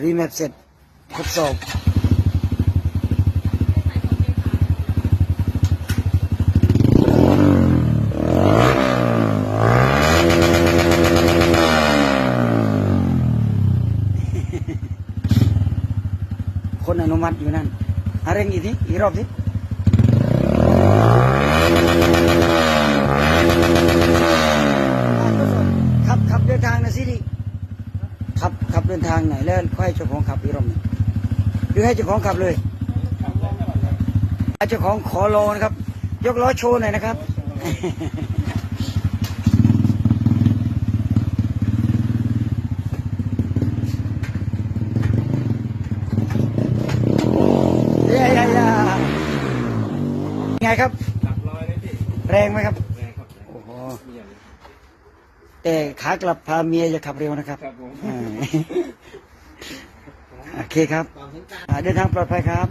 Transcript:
รีแมปเสร็จทดสอบคนอนุมัติอยู่นั่นอะไรอีกทีอีกรอบทีขับขับเดินทางนะสิริ ขับขับเดินทางไหนแล้วค่อยให้เจ้าของขับอีกรอบหนึงหรือให้เจ้าของขับเลยเจ้าของขอรอนะครับ ยกล้อโชว์หน่อยนะครับเย้ยาไงครับ แรงไหมครับ แรงครับ โอ้โห แต่ขากลับพาเมียอย่าขับเร็วนะครับครับผม อ่าโอเคครับอ่าเดินทางปลอดภัยครับ